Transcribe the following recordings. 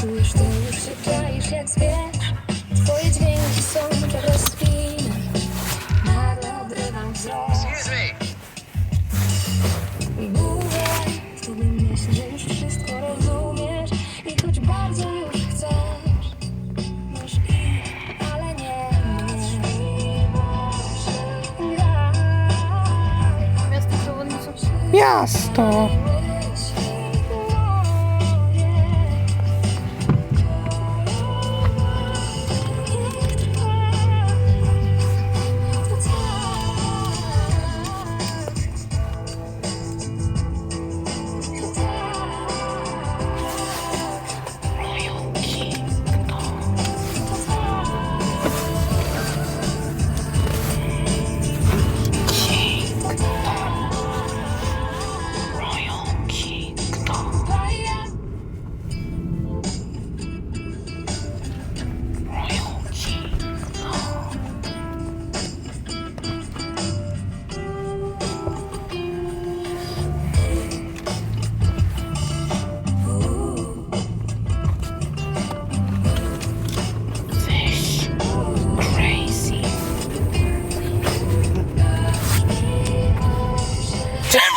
Czujesz to, już się czaisz jak zwierz. Twoje dźwięki są jak rozpiny Nagle odrywam wzrok. Excuse me. Mówię, wtedy że już wszystko rozumiesz. I choć bardzo już chcesz Masz iść, ale nie Miasto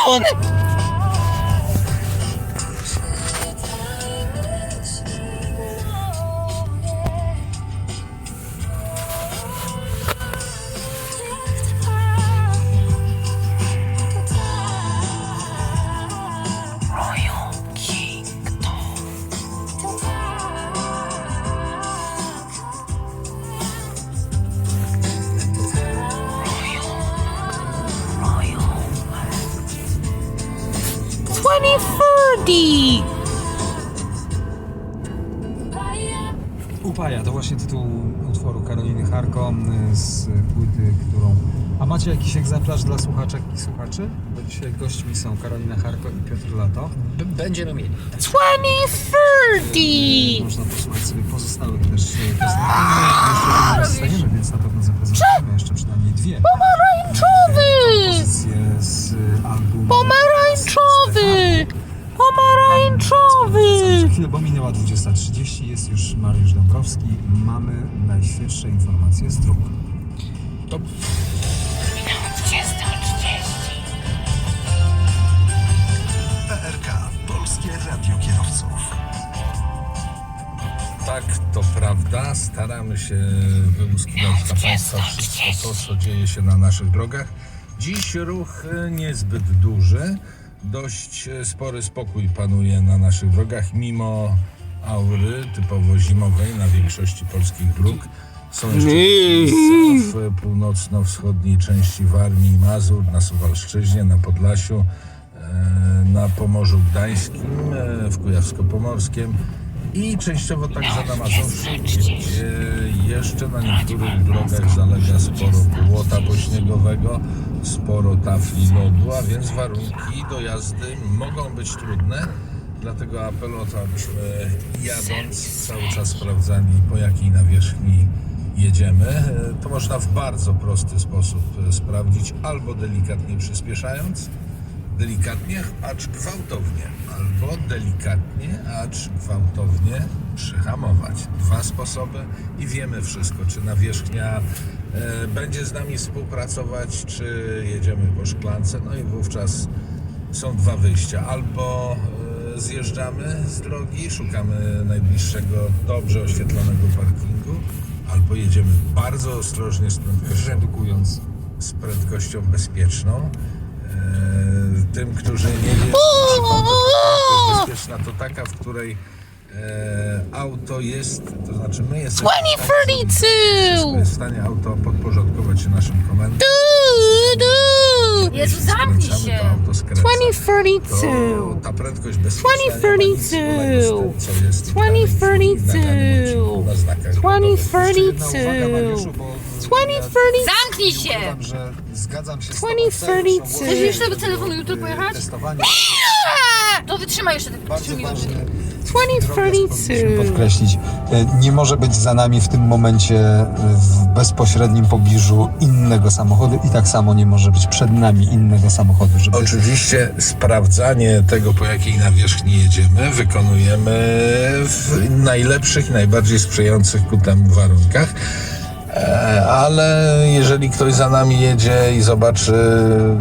on. Thirty! Upaja to właśnie tytuł utworu Karoliny Harko y, z płyty, którą. A macie jakiś egzemplarz dla słuchaczek i słuchaczy? Bo dzisiaj gośćmi są Karolina Harko i Piotr Lato. B- będziemy mieli. Twenty thirty! Można posłuchać sobie pozostałych też y, piosenek. Pomarańczowy! chwilę, bo minęła 20.30, jest już Mariusz Dąbrowski. Mamy najświeższe informacje z dróg. To PRK Polskie Radio Kierowców. Tak, to prawda. Staramy się wyłuskiwać dla Państwa wszystko to, co dzieje się na naszych drogach. Dziś ruch niezbyt duży. Dość e, spory spokój panuje na naszych drogach, mimo aury typowo zimowej na większości polskich dróg. Są jeszcze w północno-wschodniej części Warmii i Mazur, na Suwalszczyźnie, na Podlasiu, e, na Pomorzu Gdańskim, e, w Kujawsko-Pomorskiem i częściowo także na Mazowszu, gdzie jeszcze na niektórych drogach zalega sporo błota pośniegowego, sporo tafli lodu, a więc warunki do jazdy mogą być trudne. Dlatego apel o to, abyśmy jadąc cały czas sprawdzali po jakiej nawierzchni jedziemy. E, To można w bardzo prosty sposób e, sprawdzić, albo delikatnie przyspieszając, delikatnie, acz gwałtownie, albo delikatnie, acz gwałtownie przyhamować. Dwa sposoby i wiemy wszystko, czy nawierzchnia e, będzie z nami współpracować, czy jedziemy po szklance. No i wówczas są dwa wyjścia. Albo e, zjeżdżamy z drogi, szukamy najbliższego, dobrze oświetlonego parkingu, albo jedziemy bardzo ostrożnie z prędkością Redukując. z prędkością bezpieczną. E, tym, którzy nie wiedzą, bezpieczna to taka, w której e, auto jest, to znaczy my jesteśmy w stanie zrobić wszystko, jest w stanie auto podporządkować się naszym komendom. Du, du. Jezu, zamknij skręcamy, się. To auto skręca. Twenty thirty To two! ta prędkość nic 2032. wspólnego z tym, co jest w danej chwili w nadanym odcinku na znakach drogowych. Jeszcze jedna uwaga, 2032! Mariuszu, bo Twenty ja thirty Zamknij się! że zgadzam się z tobą 2032. całą Chcesz jeszcze do telefonu jutro pojechać? Testowanie To wytrzymaj jeszcze te 3 bardzo minuty. ważne. Twenty thirty two! podkreślić, e, nie może być za nami w tym momencie e, w bezpośrednim pobliżu innego samochodu i tak samo nie może być przed nami innego samochodu, żeby Oczywiście sprawdzanie tego, po jakiej nawierzchni jedziemy, wykonujemy w najlepszych, najbardziej sprzyjających ku temu warunkach. E, Ale jeżeli ktoś za nami jedzie i zobaczy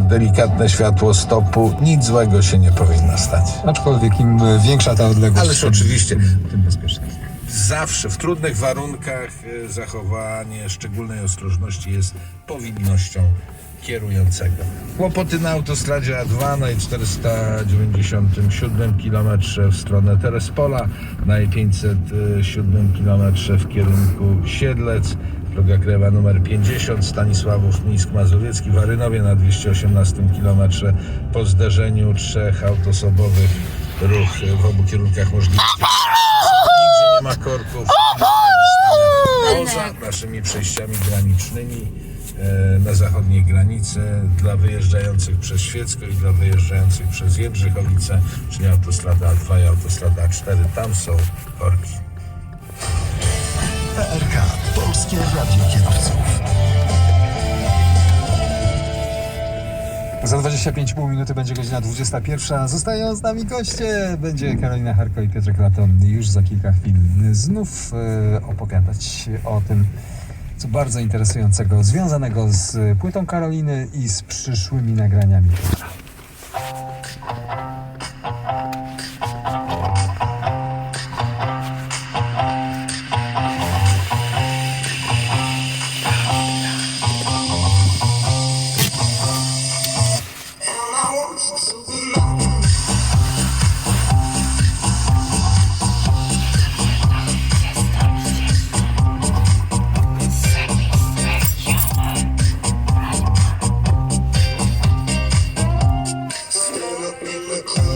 delikatne światło stopu, nic złego się nie powinno stać. Aczkolwiek im większa ta odległość, Ależ tym- oczywiście. tym, bezpieczniej. Zawsze w trudnych warunkach e, zachowanie szczególnej ostrożności jest powinnością kierującego. Kłopoty na autostradzie A2 na 497 km w stronę Terespola, na 507 km w kierunku Siedlec, droga krajowa numer 50 Stanisławów Mińsk Mazowiecki w Arynowie na 218 km po zderzeniu trzech autosobowych ruch w obu kierunkach możliwy. Nigdzie nie ma korków. Poza naszymi przejściami granicznymi e, na zachodniej granicy dla wyjeżdżających przez Świecko i dla wyjeżdżających przez Jędrzychowice, czyli autostrada A2 i autostrada A4. Tam są korki. Za 25,5 minuty będzie godzina 21. Zostają z nami goście. Będzie Karolina Harko i Piotrek Laton już za kilka chwil znów e, opowiadać o tym, co bardzo interesującego, związanego z płytą Karoliny i z przyszłymi nagraniami. can't.